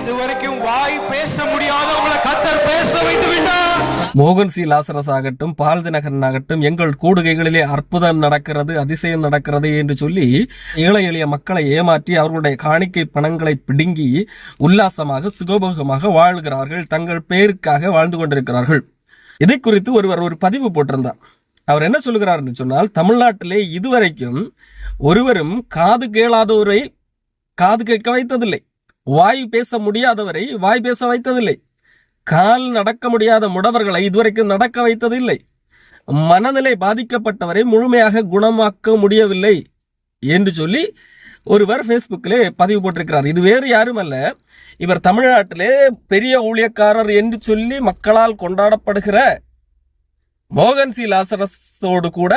இதுவரைக்கும் வாய் பேச கத்தர் பேச வைத்து விட்டார். மோகன் சி. லாசரஸ் ஆகட்டும் பால் தினகரன் ஆகட்டும் எங்கள் கூடுகைகளிலே அற்புதம் நடக்கிறது அதிசயம் நடக்கிறது என்று சொல்லி ஏழை எளிய மக்களை ஏமாற்றி அவர்களுடைய காணிக்கை பணங்களை பிடுங்கி உல்லாசமாக சுகபோகமாக வாழ்கிறார்கள் தங்கள் பெயருக்காக வாழ்ந்து கொண்டிருக்கிறார்கள். இதை குறித்து ஒருவர் ஒரு பதிவு போட்டிருந்தார். அவர் என்ன சொல்லுகிறார் என்று சொன்னால் தமிழ்நாட்டிலே இதுவரைக்கும் ஒருவரும் காது கேளாதோரை காது கேட்க வைத்ததில்லை. வாய் பேச முடியாதவரை வாய் பேச வைத்ததில்லை. கால் நடக்க முடியாத முடவர்களை இதுவரைக்கும் நடக்க வைத்ததில்லை. மனநிலை பாதிக்கப்பட்டவரை முழுமையாக குணமாக்க முடியவில்லை என்று சொல்லி ஒருவர் ஃபேஸ்புக்கிலே பதிவு போட்டிருக்கிறார். இது வேறு யாரும் அல்ல இவர் தமிழ்நாட்டிலே பெரிய ஊழியக்காரர் என்று சொல்லி மக்களால் கொண்டாடப்படுகிற மோகன் சி. லாசரஸோடு கூட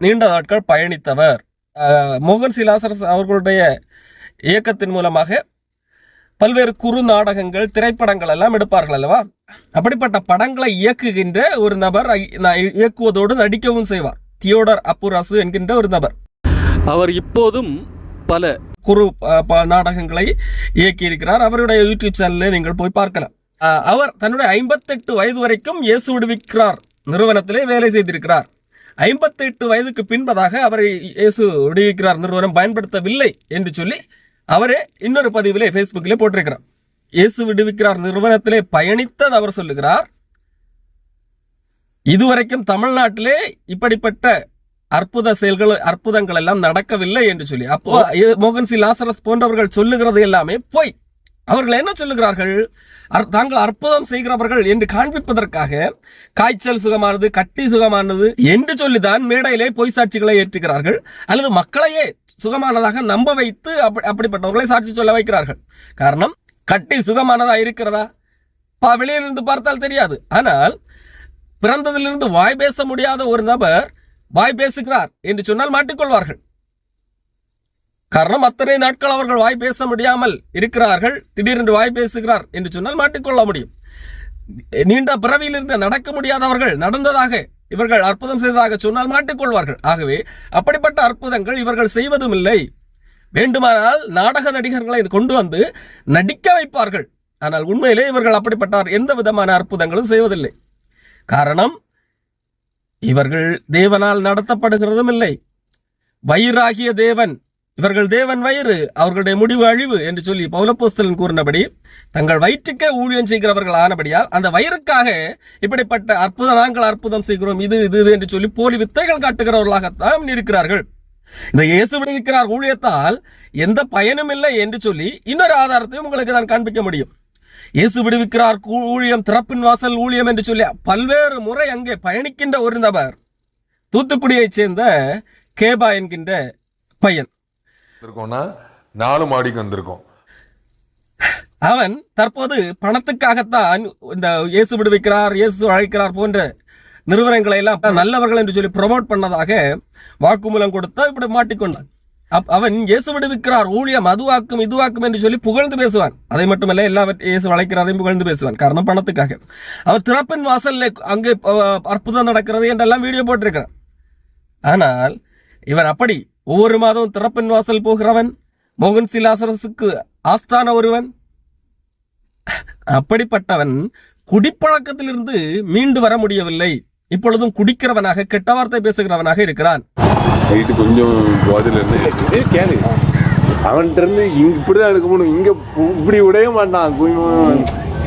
நீண்ட நாட்கள் பயணித்தவர். மோகன் சி. லாசரஸ் அவர்களுடைய இயக்கத்தின் மூலமாக பல்வேறு குறு நாடகங்கள் திரைப்படங்கள் எல்லாம் எடுப்பார்கள் அல்லவா? அப்படிப்பட்ட படங்களை இயக்குகின்ற ஒரு நபர் இயக்குவதோடு நடிக்கவும் செய்வார். தியோடர் அப்புராசு என்கின்ற ஒரு நபர். அவர் இப்போதும் பல குறு நாடகங்களை இயக்கியிருக்கிறார். அவருடைய யூடியூப் சேனலில் நீங்கள் போய் பார்க்கலாம். அவர் தன்னுடைய ஐம்பத்தெட்டு வயது வரைக்கும் இயேசு விடுவிக்கிறார். நிறுவனத்திலே வேலை செய்திருக்கிறார். ஐம்பத்தெட்டு வயதுக்கு பின்பதாக அவரை இயேசு விடுவிக்கிறார். நிறுவனம் பயன்படுத்தவில்லை என்று சொல்லி அவரே இன்னொரு பதிவிலே ஃபேஸ்புக்கிலே போட்டிருக்கிறார். இயேசு விடுவிக்கிறார் நிறுவனத்திலே பயணித்தது அவர் சொல்லுகிறார். இதுவரைக்கும் தமிழ்நாட்டிலே இப்படிப்பட்ட அற்புத செயல்கள் அற்புதங்கள் எல்லாம் நடக்கவில்லை என்று சொல்லி. அப்போ மோகன்சி மோகன் லாசரஸ் போன்றவர்கள் சொல்லுகிறது எல்லாமே போய். அவர்கள் என்ன சொல்லுகிறார்கள்? தாங்கள் அற்புதம் செய்கிறவர்கள் என்று காண்பிப்பதற்காக காய்ச்சல் சுகமானது கட்டி சுகமானது என்று சொல்லிதான் மேடையிலே பொய் சாட்சிகளை ஏற்றுகிறார்கள். அல்லது மக்களையே சுகமானதாக நம்ப வைத்து அப்படி- அப்படிப்பட்டவர்களை சாட்சி சொல்ல வைக்கிறார்கள். காரணம் கட்டி சுகமானதா இருக்கிறதா? பா வெளியிலிருந்து பார்த்தால் தெரியாது. ஆனால் பிறந்ததிலிருந்து வாய் பேச முடியாத ஒரு நபர் வாய் பேசுகிறார் என்று சொன்னால் மாட்டிக்கொள்வார்கள். காரணம் அத்தனை நாட்கள் அவர்கள் வாய் பேச முடியாமல் இருக்கிறார்கள். திடீரென்று வாய் பேசுகிறார் என்று சொன்னால் மாட்டிக்கொள்ள முடியும். நீண்ட பிறவியிலிருந்து நடக்க முடியாதவர்கள் நடந்ததாக இவர்கள் அற்புதம் செய்ததாக சொன்னால் மாட்டிக்கொள்வார்கள். ஆகவே அப்படிப்பட்ட அற்புதங்கள் இவர்கள் செய்வதும் இல்லை வேண்டுமானால் நாடக நடிகர்களை கொண்டு வந்து நடிக்க வைப்பார்கள். ஆனால் உண்மையிலே இவர்கள் அப்படிப்பட்டார். எந்த விதமான அற்புதங்களும் செய்வதில்லை. காரணம் இவர்கள் தேவனால் நடத்தப்படுகிறதும் இல்லை வயிறாகிய தேவன் இவர்கள் தேவன் வயிறு அவர்களுடைய முடிவு அழிவு என்று சொல்லி பௌலப்போஸ்தலன் கூறினபடி தங்கள் வயிற்றுக்கே ஊழியம் செய்கிறவர்கள் ஆனபடியால் அந்த வயிறுக்காக இப்படிப்பட்ட அற்புத நாங்கள் அற்புதம் செய்கிறோம் இது இது இது என்று சொல்லி போலி வித்தைகள் காட்டுகிறவர்களாகத்தான் இருக்கிறார்கள். இந்த இயேசு விடுவிக்கிறார் ஊழியத்தால் எந்த பயனும் இல்லை என்று சொல்லி இன்னொரு ஆதாரத்தையும் உங்களுக்கு நான் காண்பிக்க முடியும். இயேசு விடுவிக்கிறார் கூ- ஊழியம் திறப்பின் வாசல் ஊழியம் என்று சொல்லி பல்வேறு முறை அங்கே பயணிக்கின்ற ஒரு நபர் தூத்துக்குடியைச் சேர்ந்த கேபா என்கின்ற பையன். இருக்கோம்னா நாலு மாடிக்கு வந்திருக்கோம். அவன் தற்போது பணத்துக்காகத்தான் இந்த இயேசு விடுவிக்கிறார் இயேசு அழைக்கிறார் போன்ற நிறுவனங்களை எல்லாம் நல்லவர்கள் என்று சொல்லி ப்ரொமோட் பண்ணதாக வாக்குமூலம் கொடுத்தா இப்படி மாட்டிக்கொண்டான். அவன் இயேசு விடுவிக்கிறார் ஊழியம் அதுவாக்கும் இதுவாக்கும் என்று சொல்லி புகழ்ந்து பேசுவான். அதை மட்டுமல்ல எல்லாவற்றையும் இயேசு அழைக்கிறாரையும் புகழ்ந்து பேசுவான் காரணம் பணத்துக்காக. அவர் திறப்பின் வாசல்ல அங்கே அற்புதம் நடக்கிறது என்றெல்லாம் வீடியோ போட்டிருக்கிறான். ஆனால் இவன் அப்படி ஒவ்வொரு மாதம் திறப்பின் வாசல் போகிறவன் மோகன் சிலாசரசுக்கு ஆஸ்தான ஒருவன். அப்படிப்பட்டவன் குடிப்பழக்கத்திலிருந்து மீண்டு வர முடியவில்லை. இப்பொழுதும் குடிக்கிறவனாக கெட்ட வார்த்தை பேசுகிறவனாக இருக்கிறான். நைட்டு கொஞ்சம் போதில் இருந்து கேளு. அவன்கிட்ட இருந்து இங்க இப்படிதான் எடுக்க முடியும். இங்க இப்படி விடவே மாட்டான்.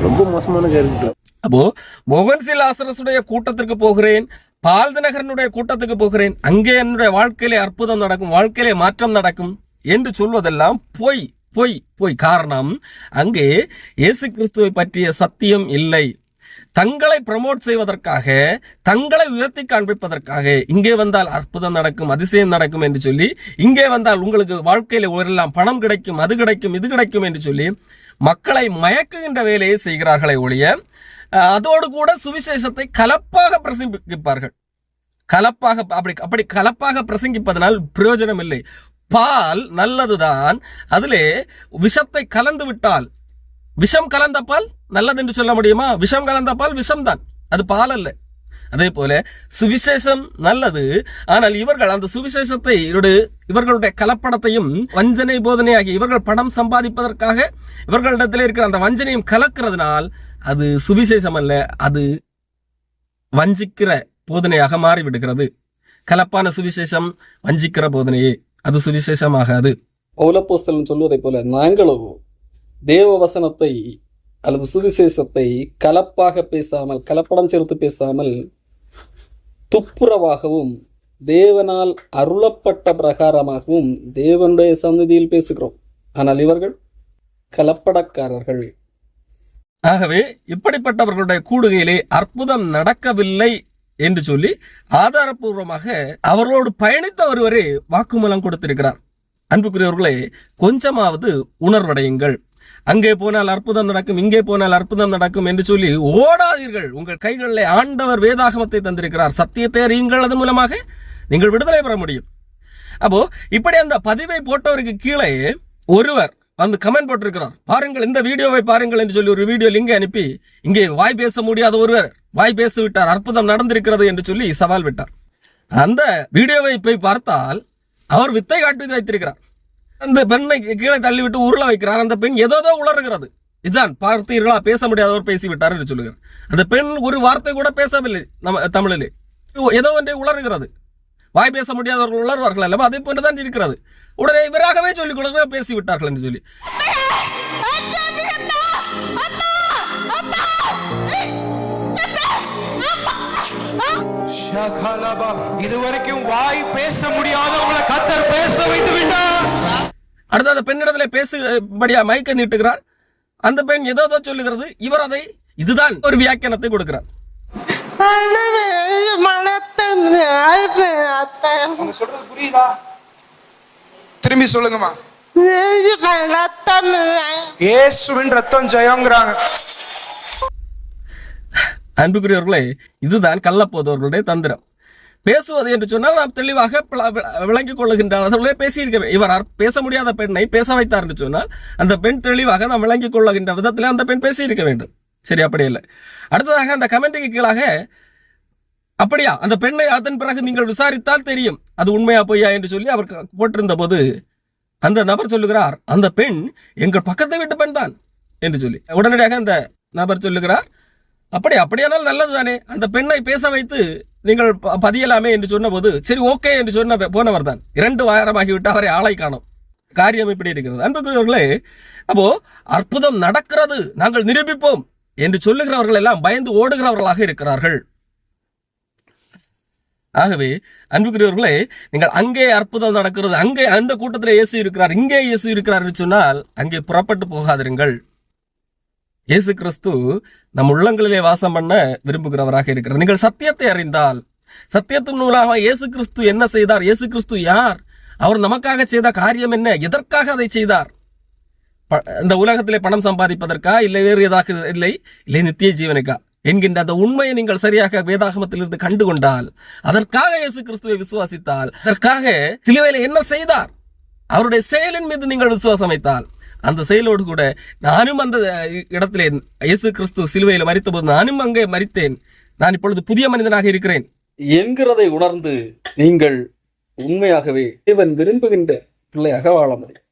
ரொம்ப மோசமான கேரக்டர். அப்போ மோகன் சிலாசரசுடைய கூட்டத்திற்கு போகிறேன். பால் தினகரனுடைய கூட்டத்துக்கு போகிறேன். அங்கே என்னுடைய வாழ்க்கையிலே அற்புதம் நடக்கும் வாழ்க்கையிலே மாற்றம் நடக்கும் என்று சொல்வதெல்லாம் பொய் பொய் பொய். காரணம் அங்கே இயேசு கிறிஸ்துவை பற்றிய சத்தியம் இல்லை. தங்களை ப்ரமோட் செய்வதற்காக தங்களை உயர்த்தி காண்பிப்பதற்காக இங்கே வந்தால் அற்புதம் நடக்கும் அதிசயம் நடக்கும் என்று சொல்லி இங்கே வந்தால் உங்களுக்கு வாழ்க்கையில ஒரெல்லாம் பணம் கிடைக்கும் அது கிடைக்கும் இது கிடைக்கும் என்று சொல்லி மக்களை மயக்குகின்ற வேலையை செய்கிறார்களே ஒழிய அதோடு கூட சுவிசேஷத்தை கலப்பாக பிரசங்கிப்பார்கள். கலப்பாக அப்படி அப்படி கலப்பாக பிரசங்கிப்பதனால் பிரயோஜனம் இல்லை பால் நல்லதுதான். அதிலே விஷத்தை கலந்து விட்டால் விஷம் கலந்த பால் நல்லது என்று சொல்ல முடியுமா? விஷம் கலந்த பால் விஷம்தான். அது பால் அல்ல அதே போல சுவிசேஷம் நல்லது. ஆனால் இவர்கள் அந்த சுவிசேஷத்தை இவர்களுடைய கலப்படத்தையும் வஞ்சனை போதனையாகி இவர்கள் பணம் சம்பாதிப்பதற்காக இவர்களிடத்தில் இருக்கிற அந்த வஞ்சனையும் கலக்கிறதுனால் அது சுவிசேஷம் அல்ல அது வஞ்சிக்கிற போதனையாக மாறிவிடுகிறது. கலப்பான சுவிசேஷம் வஞ்சிக்கிற போதனையே. அது சுவிசேஷமாகாது. பௌலப்போஸ்தலன் சொல்வதைப் போல நாங்களோ தேவ வசனத்தை அல்லது சுவிசேஷத்தை கலப்பாக பேசாமல் கலப்படம் சேர்த்து பேசாமல் துப்புரவாகவும் தேவனால் அருளப்பட்ட பிரகாரமாகவும் தேவனுடைய சந்ததியில் பேசுகிறோம். ஆனால் இவர்கள் கலப்படக்காரர்கள். ஆகவே இப்படிப்பட்டவர்களுடைய கூடுகையிலே அற்புதம் நடக்கவில்லை என்று சொல்லி ஆதாரப்பூர்வமாக அவர்களோடு பயணித்த ஒருவரே வாக்குமூலம் கொடுத்திருக்கிறார். அன்புக்குரியவர்களே கொஞ்சமாவது உணர்வடையுங்கள். அங்கே போனால் அற்புதம் நடக்கும் இங்கே போனால் அற்புதம் நடக்கும் என்று சொல்லி ஓடாதீர்கள். உங்கள் கைகளிலே ஆண்டவர் வேதாகமத்தை தந்திருக்கிறார். சத்தியத்தை அறியுங்கள் அது மூலமாக நீங்கள் விடுதலை பெற முடியும். அப்போ இப்படி அந்த பதிவை போட்டவருக்கு கீழே ஒருவர் வந்து கமெண்ட் போட்டிருக்கிறார் பாருங்கள் இந்த வீடியோவை பாருங்கள் என்று சொல்லி ஒரு வீடியோ லிங்கை அனுப்பி இங்கே வாய் பேச முடியாத ஒருவர் வாய் பேசி விட்டார் அற்புதம் நடந்திருக்கிறது என்று சொல்லி சவால் விட்டார். அந்த வீடியோவை போய் பார்த்தால் அவர் வித்தை காட்டி வைத்திருக்கிறார். அந்த பெண்ணை கீழே தள்ளிவிட்டு உருள வைக்கிறார். அந்த பெண் ஏதோ உளறுகிறது. இதுதான் பார்த்தீர்களா பேச முடியாதவர் பேசிவிட்டார் என்று சொல்லுகிறார். அந்த பெண் ஒரு வார்த்தை கூட பேசவில்லை நம்ம தமிழிலே. ஏதோ ஒன்றை உளறுகிறது. வாய் பேச முடியாதவர்கள் உளர்வார்கள் அல்லவா? அதே போன்றுதான் இருக்கிறது. உடனே இவராகவே சொல்லிக் கொடுக்க பேசிவிட்டார்கள் என்று சொல்லி. இதுவரைக்கும் வாய் பேச முடியாத உங்களை கத்தர் பேச வைத்து விட்டார். அடுத்து அந்த பெண்ணிடத்துல பேசுபடியா மயக்க நீட்டுகிறார். அந்த பெண் ஏதோ சொல்லுகிறது இவர் அதை இதுதான் ஒரு வியாக்கியானத்தை கொடுக்கிறார். சொல்றது புரியுதா? திரும்பி சொல்லுங்கம்மா. இயேசுவின் ரத்தம் ஜெயங்கிறாங்க அன்புக்குரியவர்களே இதுதான் கள்ளப்போதவர்களுடைய தந்திரம். பேசுவது என்று சொன்னால் நாம் தெளிவாக விளங்கிக் கொள்ளுகின்ற அளவிலே பேசியிருக்க இவர் பேச முடியாத பெண்ணை பேச வைத்தார் என்று சொன்னால் அந்த பெண் தெளிவாக நாம் விளங்கிக் கொள்ளுகின்ற விதத்தில் அந்த பெண் பேசியிருக்க வேண்டும். சரி அப்படி இல்லை. அடுத்ததாக அந்த கமெண்ட்டுக்கு கீழாக அப்படியா? அந்த பெண்ணை அதன் பிறகு நீங்கள் விசாரித்தால் தெரியும். அது உண்மையா பொய்யா என்று சொல்லி அவர் போட்டிருந்த போது அந்த நபர் சொல்லுகிறார் அந்த பெண் எங்கள் பக்கத்து வீட்டு பெண் தான் என்று சொல்லி. உடனடியாக அந்த நபர் சொல்லுகிறார் அப்படி அப்படியானால் நல்லது தானே அந்த பெண்ணை பேச வைத்து நீங்கள் ப- பதியலாமே என்று சொன்னபோது சரி ஓகே என்று சொன்ன போனவர் தான். இரண்டு வாரமாகிவிட்டு அவரை ஆளை காணும். காரியம் இப்படி இருக்கிறது. அன்புக்குரியவர்களே அப்போ அற்புதம் நடக்கிறது. நாங்கள் நிரூபிப்போம் என்று சொல்லுகிறவர்கள் எல்லாம் பயந்து ஓடுகிறவர்களாக இருக்கிறார்கள். ஆகவே அன்புக்குரியவர்களே நீங்கள் அங்கே அற்புதம் நடக்கிறது அங்கே அந்த கூட்டத்தில் இயேசு இருக்கிறார் இங்கே இயேசு இருக்கிறார் சொன்னால் அங்கே புறப்பட்டு போகாதிருங்கள். இயேசு கிறிஸ்து நம் உள்ளங்களிலே வாசம் பண்ண விரும்புகிறவராக இருக்கிறார். நீங்கள் சத்தியத்தை அறிந்தால் சத்தியத்தின் மூலமாக இயேசு கிறிஸ்து என்ன செய்தார்? இயேசு கிறிஸ்து யார்? அவர் நமக்காக செய்த காரியம் என்ன? எதற்காக அதை செய்தார்? இந்த உலகத்திலே பணம் சம்பாதிப்பதற்கா? இல்லை வேறு ஏதாக இல்லை? இல்லை நித்திய ஜீவனுக்கா? என்கின்ற அந்த உண்மையை நீங்கள் சரியாக வேதாகமத்திலிருந்து கண்டுகொண்டால் அதற்காக இயேசு கிறிஸ்துவை விசுவாசித்தால் அதற்காக சிலுவையில என்ன செய்தார்? அவருடைய செயலின் மீது நீங்கள் விசுவாசம் வைத்தால் அந்த செயலோடு கூட நானும் அந்த இடத்திலே இயேசு கிறிஸ்து சிலுவையில் மறித்தபோது நானும் அங்கே மறித்தேன் நான் இப்பொழுது புதிய மனிதனாக இருக்கிறேன். என்கிறதை உணர்ந்து நீங்கள் உண்மையாகவே இவன் விரும்புகின்ற பிள்ளையாக வாழ முடியும்.